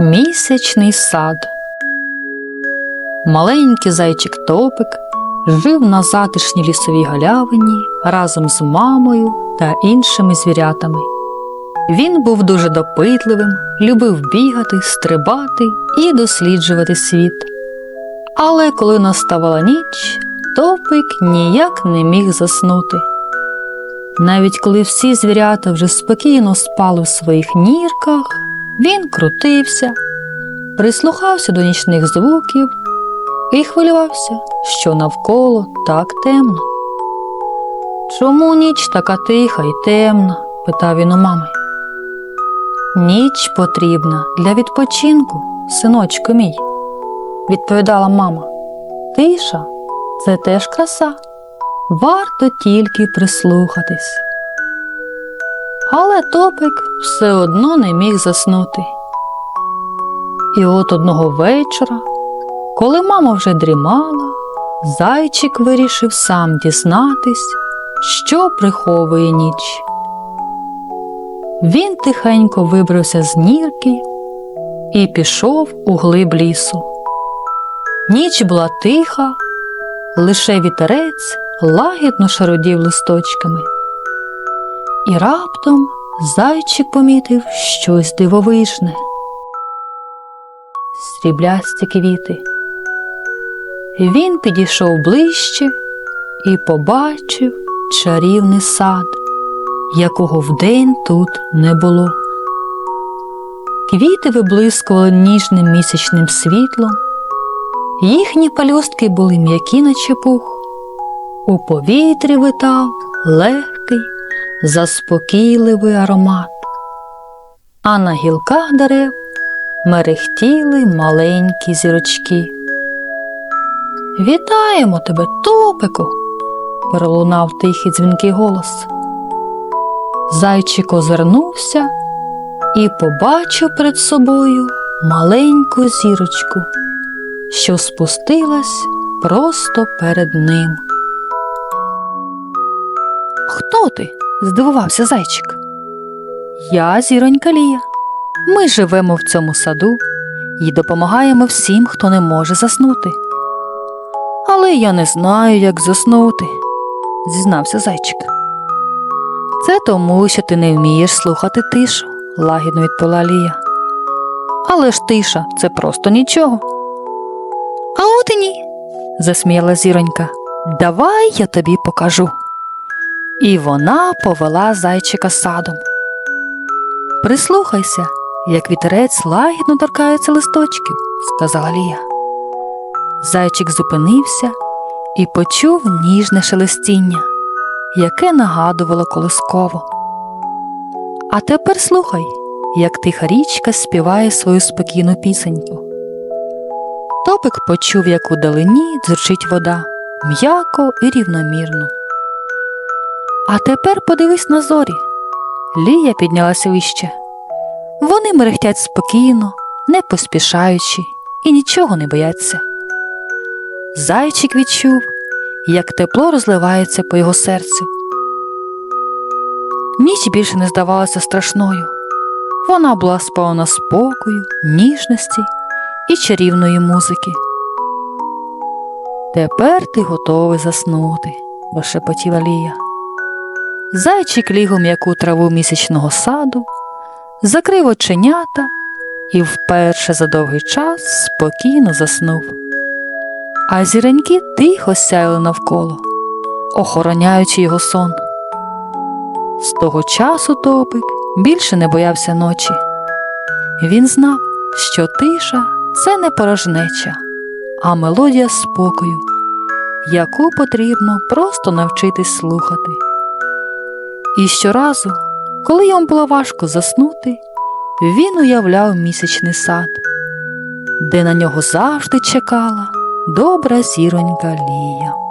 Місячний сад. Маленький зайчик Топик жив на затишній лісовій галявині разом з мамою та іншими звірятами. Він був дуже допитливим, любив бігати, стрибати і досліджувати світ. Але коли наставала ніч, Топик ніяк не міг заснути. Навіть коли всі звірята вже спокійно спали в своїх нірках, він крутився, прислухався до нічних звуків і хвилювався, що навколо так темно. Чому ніч така тиха і темна? питав він у мами. Ніч потрібна для відпочинку, синочку мій, відповідала мама. Тиша це теж краса. Варто тільки прислухатись. Але топик все одно не міг заснути. І от одного вечора, коли мама вже дрімала, зайчик вирішив сам дізнатись, що приховує ніч. Він тихенько вибрався з нірки і пішов у глиб лісу. Ніч була тиха, лише вітерець лагідно шародів листочками. І раптом зайчик помітив щось дивовижне. Сріблясті квіти. Він підійшов ближче і побачив чарівний сад, якого вдень тут не було. Квіти виблискували ніжним місячним світлом, їхні палюстки були м'які наче пух. У повітрі витав легкий, заспокійливий аромат, а на гілках дерев мерехтіли маленькі зірочки. Вітаємо тебе, топику, пролунав тихий дзвінкий голос. Зайчик озирнувся і побачив перед собою маленьку зірочку, що спустилась просто перед ним. Хто ти? Здивувався зайчик. Я зіронька Лія. Ми живемо в цьому саду і допомагаємо всім, хто не може заснути. Але я не знаю, як заснути, зізнався зайчик. Це тому, що ти не вмієш слухати тишу, лагідно відповіла Лія. Але ж тиша це просто нічого. А от і ні, засміяла зіронька. Давай я тобі покажу. І вона повела зайчика садом. Прислухайся, як вітерець лагідно торкається листочків, сказала Лія. Зайчик зупинився і почув ніжне шелестіння, яке нагадувало колисково. А тепер слухай, як тиха річка співає свою спокійну пісеньку. Топик почув, як у далині дзурчить вода, м'яко і рівномірно. А тепер подивись на зорі. Лія піднялася вище. Вони мерехтять спокійно, не поспішаючи і нічого не бояться. Зайчик відчув, як тепло розливається по його серцю. Ніч більше не здавалася страшною. Вона була сповна спокою, ніжності і чарівної музики. Тепер ти готовий заснути, прошепотіла Лія. Зайчик ліг у м'яку траву місячного саду, закрив оченята і вперше за довгий час спокійно заснув. А зіреньки тихо сяяли навколо, охороняючи його сон. З того часу топик більше не боявся ночі. Він знав, що тиша це не порожнеча, а мелодія спокою, яку потрібно просто навчитись слухати. І щоразу, коли йому було важко заснути, він уявляв місячний сад, де на нього завжди чекала добра зіронька Лія.